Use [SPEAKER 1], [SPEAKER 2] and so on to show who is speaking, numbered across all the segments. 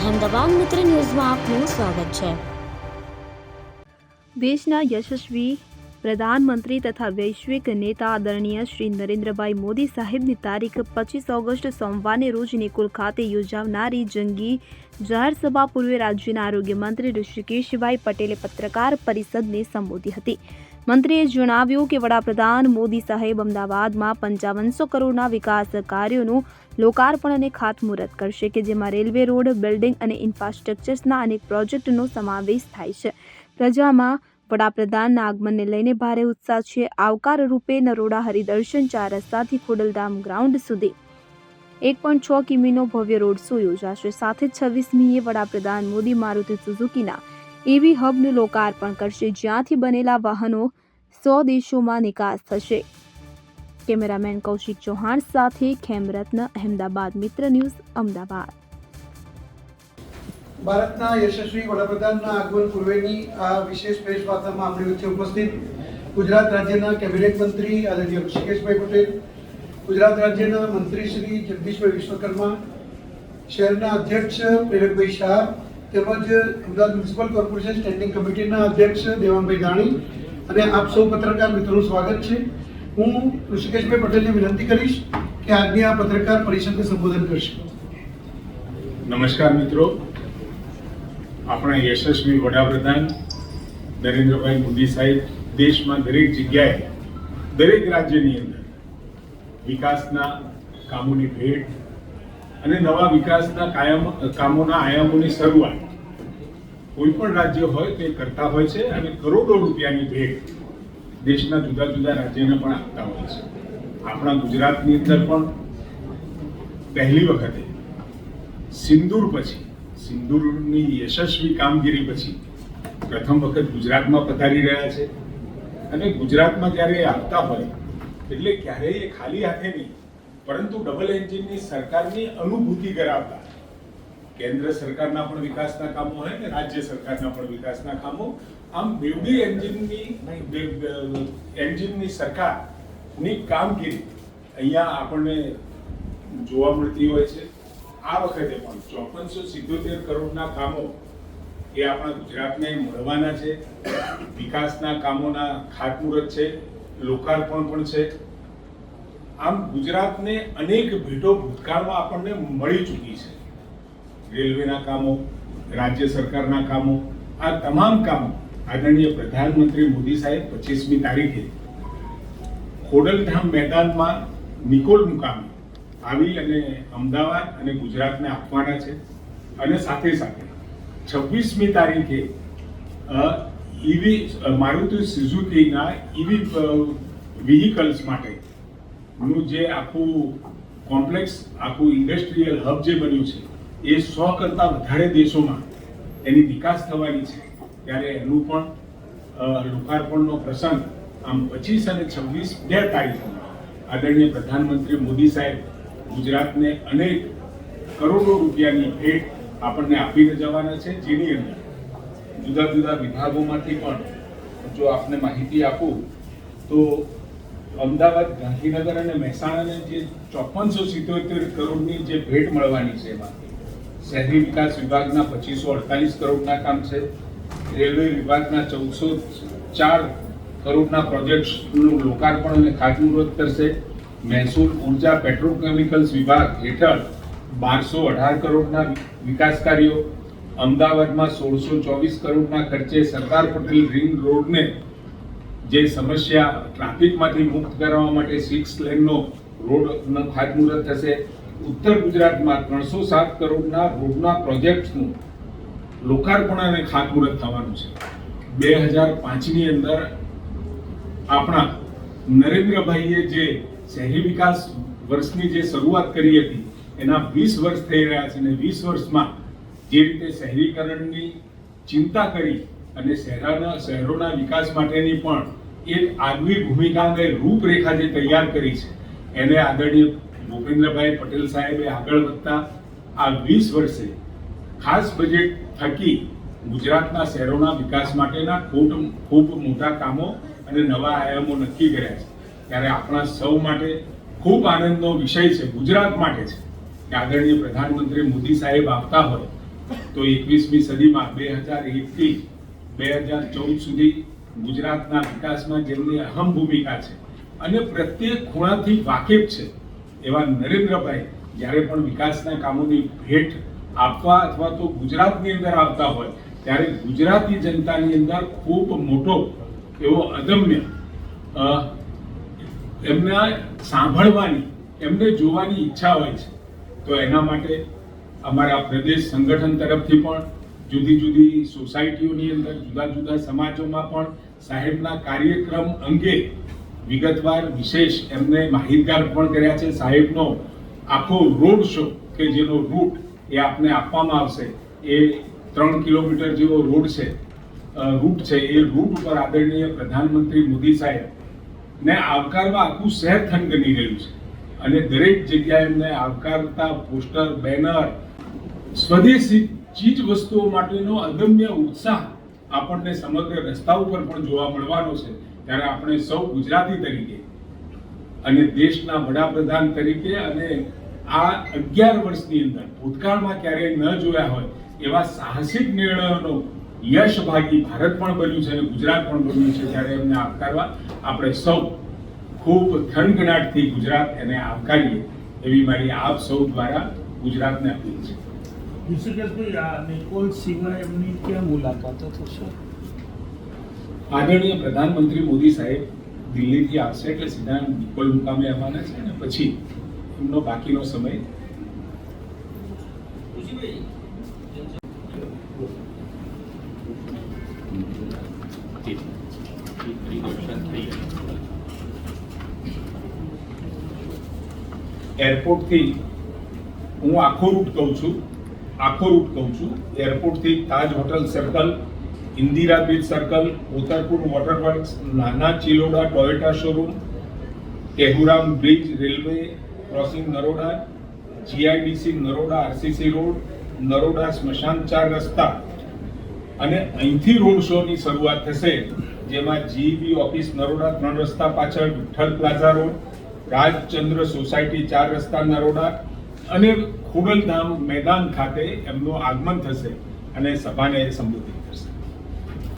[SPEAKER 1] અહેમદાબાદ મિત્ર ન્યૂઝમાં આપનું સ્વાગત છે.
[SPEAKER 2] દેશના યશસ્વી પ્રધાનમંત્રી તથા વૈશ્વિક નેતા આદરણીય શ્રી નરેન્દ્રભાઈ મોદી સાહેબની તારીખ પચીસ ઓગસ્ટ સોમવારને રોજ નિકોલ ખાતે યોજાનારી જંગી જાહેરસભા પૂર્વે રાજ્યના આરોગ્ય મંત્રી ઋષિકેશભાઈ પટેલે પત્રકાર પરિષદને સંબોધી હતી. મંત્રીએ જણાવ્યું કે વડાપ્રધાન મોદી સાહેબ અમદાવાદમાં પંચાવનસો કરોડના વિકાસ કાર્યોનું લોકાર્પણ અને ખાતમુહૂર્ત કરશે કે જેમાં રેલવે રોડ, બિલ્ડિંગ અને ઇન્ફ્રાસ્ટ્રક્ચર્સના અનેક પ્રોજેક્ટનો સમાવેશ થાય છે. પ્રજામાં વડાપ્રધાનના આગમનને લઈને ભારે ઉત્સાહ છે. આવકાર રૂપે નરોડા હરિદર્શન ચાર રસ્તાથી ખોડલધામ ગ્રાઉન્ડ સુધી એક પોઈન્ટ છ કિમીનો ભવ્ય રોડ શો યોજાશે. સાથે છવ્વીસમીએ વડાપ્રધાન મોદી મારુતિ સુઝુકીના એવી હબનું લોકાર્પણ કરશે જ્યાંથી બનેલા વાહનો સો દેશોમાં નિકાસ થશે. કેમેરામેન કૌશિક ચૌહાણ સાથે ખેમરત્ન, અહેમદાબાદ મિત્ર ન્યૂઝ, અમદાવાદ.
[SPEAKER 3] ભારતના યશસ્વી વડાપ્રધાનના આગમન પૂર્વેની આ વિશેષ પ્રેસ વાર્તામાં આપણી વચ્ચે ઉપસ્થિત ગુજરાત રાજ્યના કેબિનેટ મંત્રી આદરણીય ઋષિકેશભાઈ પટેલ, ગુજરાત રાજ્યના મંત્રી શ્રી જગદીશભાઈ વિશ્વકર્મા, શહેરના અધ્યક્ષ પ્રેરકભાઈ શાહ, તેમજ અમદાવાદ મ્યુનિસિપલ કોર્પોરેશન સ્ટેન્ડિંગ કમિટીના અધ્યક્ષ દેવાનભાઈ દાણી અને આપ સૌ પત્રકાર મિત્રોનું સ્વાગત છે. હું ઋષિકેશભાઈ પટેલને વિનંતી કરીશ કે આજની આ પત્રકાર પરિષદને સંબોધન કરશે.
[SPEAKER 4] નમસ્કાર મિત્રો. આપણા યશસ્વી વડાપ્રધાન નરેન્દ્રભાઈ મોદી સાહેબ દેશમાં દરેક જગ્યાએ, દરેક રાજ્યની અંદર વિકાસના કામોની ભેટ અને નવા વિકાસના કાયમ, કામોના આયામોની શરૂઆત કોઈ પણ રાજ્ય હોય તે કરતા હોય છે અને કરોડો રૂપિયાની ભેટ દેશના જુદા જુદા રાજ્યને પણ આપતા હોય છે. આપણા ગુજરાતની અંદર પણ પહેલી વખતે સિંદૂર પછી, સિંદૂરની યશસ્વી કામગીરી પછી પ્રથમ વખત ગુજરાતમાં પધારી રહ્યા છે. અને ગુજરાતમાં જ્યારે આવતા હોય, એટલે ક્યારેય ખાલી હાથે નહીં, પરંતુ ડબલ એન્જિનની સરકારની અનુભૂતિ કરાવતા કેન્દ્ર સરકારના પણ વિકાસના કામો હોય ને રાજ્ય સરકારના પણ વિકાસના કામો આમ બેવડી એન્જિનની એન્જિનની સરકારની કામગીરી અહીંયા આપણને જોવા મળતી હોય છે. આ વખતે પણ ચોપનસો સિત્તોતેર કરોડના કામો એ આપણા ગુજરાતને મળવાના છે. વિકાસના કામોના ખાતમુહૂર્ત છે લોકાર્પણ પણ છે. આમ ગુજરાતને અનેક ભેટો ભૂતકાળમાં આપણને મળી ચૂકી છે. રેલવેના કામો, રાજ્ય સરકારના કામો, આ તમામ કામો આદરણીય પ્રધાનમંત્રી મોદી સાહેબ પચીસમી તારીખે ખોડલધામ મેદાનમાં નિકોલ મુકામે આવી અને અમદાવાદ અને ગુજરાતને આપવાના છે. અને સાથે સાથે છવ્વીસમી તારીખે ઈવી મારુતિ સુઝુકીના ઈવી વ્હીકલ્સ માટે નું જે આખું કોમ્પ્લેક્સ, આખું ઇન્ડસ્ટ્રીયલ હબ જે બન્યું છે એ સો કરતાં વધારે દેશોમાં એની વિકાસ થવાની છે. ત્યારે એનું પણ લોકાર્પણનો પ્રસંગ આમ પચીસ અને છવ્વીસ બે તારીખોમાં આદરણીય પ્રધાનમંત્રી મોદી સાહેબ ગુજરાતને અનેક કરોડો રૂપિયાની ભેટ આપણને આપીને જવાના છે. જેની અંદર જુદા જુદા વિભાગોમાંથી પણ જો આપને માહિતી આપું, તો અમદાવાદ, ગાંધીનગર અને મહેસાણાને જે ચોપનસો સિત્તોતેર કરોડની જે ભેટ મળવાની છે એમાં શહેરી વિકાસ વિભાગના પચીસો અડતાલીસ કરોડના કામ છે. રેલવે વિભાગના ચૌદસો ચાર કરોડના પ્રોજેક્ટ્સનું લોકાર્પણ અને ખાતમુહૂર્ત કરશે. મહેસૂલ ઊર્જા પેટ્રોકેમિકલ્સ વિભાગ હેઠળ બારસો અઢાર કરોડના વિકાસ કાર્યો. અમદાવાદમાં સોળસો ચોવીસ કરોડના ખર્ચે સરદાર પટેલ રિંગ રોડને જે સમસ્યા ટ્રાફિકમાંથી મુક્ત કરવા માટે સિક્સ લેનનો રોડ ખાતમુહૂર્ત થશે. ઉત્તર ગુજરાતમાં ત્રણસો સાત કરોડના રોડના પ્રોજેક્ટ્સનું લોકાર્પણ અને ખાતમુહૂર્ત થવાનું છે. બે હજાર પાંચની અંદર આપણા નરેન્દ્રભાઈએ જે શહેરી વિકાસ વર્ષની જે શરૂઆત કરી હતી, એના વીસ વર્ષ થઈ રહ્યા છે અને વીસ વર્ષમાં જે રીતે શહેરીકરણની ચિંતા કરી અને શહેરાના શહેરોના વિકાસ માટેની પણ એક આગવી ભૂમિકાને રૂપરેખા જે તૈયાર કરી છે, એને આદરણીય ભૂપેન્દ્રભાઈ પટેલ સાહેબે આગળ વધતા આ વીસ વર્ષે ખાસ બજેટ થકી ગુજરાતના શહેરોના વિકાસ માટેના ખૂબ ખૂબ મોટા કામો અને નવા આયામો નક્કી કર્યા છે. ત્યારે આપણા સૌ માટે ખૂબ આનંદનો વિષય છે, ગુજરાત માટે છે. કે આદરણીય પ્રધાનમંત્રી મોદી સાહેબ આવતા હોય તો એકવીસમી સદીમાં બે હજાર એકથી બે હજાર ચૌદ સુધી ગુજરાતના વિકાસમાં જેમની અહમ ભૂમિકા છે અને પ્રત્યેક ખૂણાથી વાકેફ છે એવા નરેન્દ્રભાઈ જ્યારે પણ વિકાસના કામોની ભેટ આપવા અથવા તો ગુજરાતની અંદર આવતા હોય, ત્યારે ગુજરાતી જનતાની અંદર ખૂબ મોટો એવો અદમ્ય એમના સાંભળવાની, એમને જોવાની ઈચ્છા હોય છે. તો એના માટે અમારા પ્રદેશ સંગઠન તરફથી પણ જુદી જુદી સોસાયટીઓની અંદર, જુદા જુદા સમાજોમાં પણ સાહેબના કાર્યક્રમ અંગે વિગતવાર વિશેષ એમને માહિતગાર પણ કર્યા છે. સાહેબનો આખો રોડ શો કે જેનો રૂટ એ આપને આપવામાં આવશે, એ ત્રણ કિલોમીટર જેવો રોડ છે. રૂટ છે. એ રૂટ ઉપર આદરણીય પ્રધાનમંત્રી મોદી સાહેબ ને આવકારવા આખું શહેર થનગની રહ્યું છે. અને દરેક જગ્યાએ એમને આવકારતા પોસ્ટર, બેનર, સ્વદેશી ચીજ વસ્તુઓ માટેનો અદમ્ય ઉત્સાહ આપણને સમગ્ર રસ્તા ઉપર પણ જોવા મળવાનો છે. ત્યારે આપણે સૌ ગુજરાતી તરીકે અને દેશના વડાપ્રધાન તરીકે અને આ અગિયાર વર્ષની અંદર ભૂતકાળમાં ક્યારેય ન જોયા હોય એવા સાહસિક નિર્ણયોનો યશ ભાગી ભારત પણ બન્યું છે અને ગુજરાત પણ બન્યું છે ત્યારે એમને આવકારવા આપણે સૌ ખૂબ થનગનાટથી ગુજરાત એને આવકારીએ એવી મારી આપ સૌ દ્વારા ગુજરાતને અપીલ છે.
[SPEAKER 5] ઋષિકેશભાઈ, આ નિકોલ સિવાય એમની ક્યાં મુલાકાતો થશે
[SPEAKER 4] આદરણીય પ્રધાનમંત્રી મોદી સાહેબ દિલ્હીથી આવશે એટલે સીધા નિકોલ મુકામે આવવાના છે અને પછી એમનો બાકીનો સમય. એરપોર્ટથી હું આખો રૂટ કહું છું, આખો રૂટ કહું છું, એરપોર્ટથી Taj hotel circle Indira beach circle Uttarpur waterworks Nana Chiloda Toyota showroom, Kehuram bridge railway, crossing Naroda, GIDC Naroda RCC road, Naroda સ્મશાન ચાર રસ્તા. અને અહીંથી રોડ શોની શરૂઆત થશે, જેમાં જીબી ઓફિસ નરોડા ત્રણ રસ્તા પાછળ Vitthal plaza road, Rajchandra society ચાર રસ્તા નરોડા, અને ખોડલધામ મેદાન ખાતે એમનું આગમન થશે. અને સભાને કરશે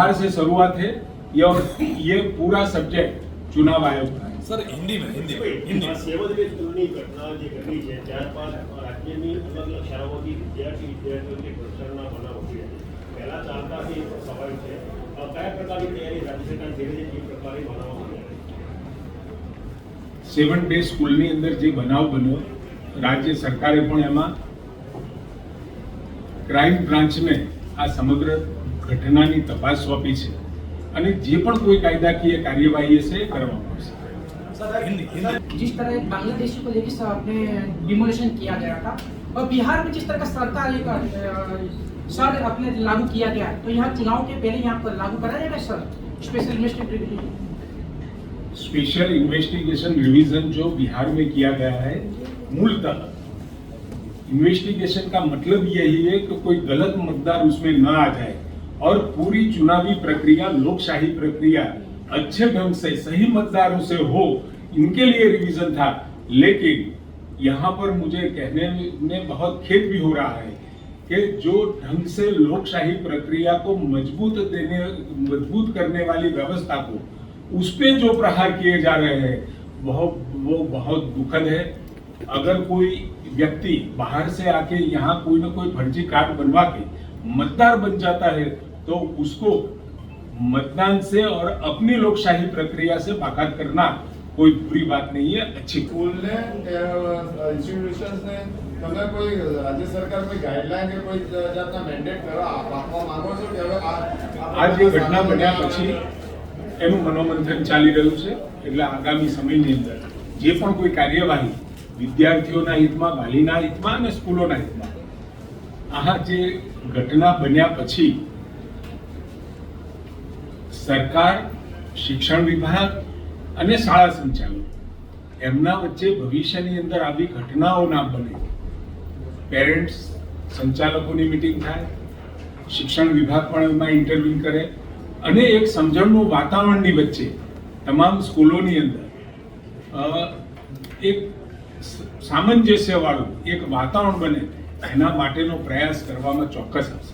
[SPEAKER 4] बिहार से शुरुआत है ये और ये पूरा सब्जेक्ट चुनाव आयोग का है
[SPEAKER 6] સર હિન્દી में हिंदी में हिंदी
[SPEAKER 7] આ સેવદરી સ્કૂલની ઘટના જે ઘટી છે ત્યારબાદ રાજ્યની અલગ અલગ શાળાઓથી વિદ્યાર્થી વિદ્યાર્થીઓની ઘર્ષણના બનાવો છે પહેલા ચાલતાથી સ્વાભાવિક છે અ, કયા પ્રકારની તૈયારી રાજ્ય સરકાર ધીરે ધીરે એ પ્રકારે બનાવવા
[SPEAKER 4] સેવન ડે સ્કૂલની અંદર જે બનાવ બન્યો રાજ્ય સરકારે પણ એમાં ક્રાઇમ બ્રાન્ચને આ સમગ્ર ઘટનાની તપાસ સોંપી છે અને જે પણ કોઈ કાયદાકીય કાર્યવાહી હશે એ કરવામાં આવશે
[SPEAKER 6] सर हिंदी हिंदी
[SPEAKER 8] जिस तरह एक बांग्लादेशी को लेकर सब आपने डिमोलिशन किया गया था और बिहार में जिस तरह का सरकार एक अ, सर अपने लागू किया गया तो यहाँ चुनाव के पहले यहाँ पर लागू करा जाएगा sir special investigation
[SPEAKER 4] special investigation revision जो बिहार में किया गया है मूलतः इन्वेस्टिगेशन का मतलब यही है कि कोई गलत मतदार उसमें न आ जाए और पूरी चुनावी प्रक्रिया, लोकशाही प्रक्रिया अच्छे ढंग से, सही मतदारों से हो, इनके लिए रिवीजन था। लेकिन यहाँ पर मुझे कहने में बहुत खेद भी हो रहा है कि जो ढंग से लोकशाही प्रक्रिया को मज़बूत देने, मज़बूत करने वाली व्यवस्था को, उस पर जो प्रहार किए जा रहे हैं, वह, वो बहुत दुखद है। अगर कोई व्यक्ति बाहर से आके यहाँ कोई ना कोई फर्जी कार्ड बनवा के मतदार बन जाता है तो उसको मतदान से और अपनी लोकशाही प्रक्रिया से बाकात करना कोई बुरी बात नहीं है अच्छी
[SPEAKER 9] સ્કૂલને ઇન્સ્ટિટ્યુશન્સને તમે કોઈ રાજ્ય સરકાર કોઈ ગાઈડલાઈન કે કોઈ જાતના મેન્ડેટ કરવા આપવા માંગો છો કે હવે આ
[SPEAKER 4] આ જે ઘટના બન્યા પછી એનું મનોમંથન ચાલી રહ્યું છે એટલે આગામી સમયની અંદર જે પણ કોઈ કાર્યવાહી વિદ્યાર્થીઓના હિતમાં વાલીના હિતમાં અને સ્કૂલોના હિતમાં આ જે ઘટના બન્યા પછી સરકાર, શિક્ષણ વિભાગ અને શાળા સંચાલક. એમના વચ્ચે ભવિષ્યની અંદર આવી ઘટનાઓ ના બને. પેરેન્ટ્સ સંચાલકોની મિટિંગ થાય, શિક્ષણ વિભાગ પણ એમાં ઇન્ટરવ્યુ કરે અને એક સમજણનું વાતાવરણની વચ્ચે તમામ સ્કૂલોની અંદર એક સામંજસ્યવાળું એક વાતાવરણ બને, એના માટેનો પ્રયાસ કરવામાં ચોક્કસ આવશે.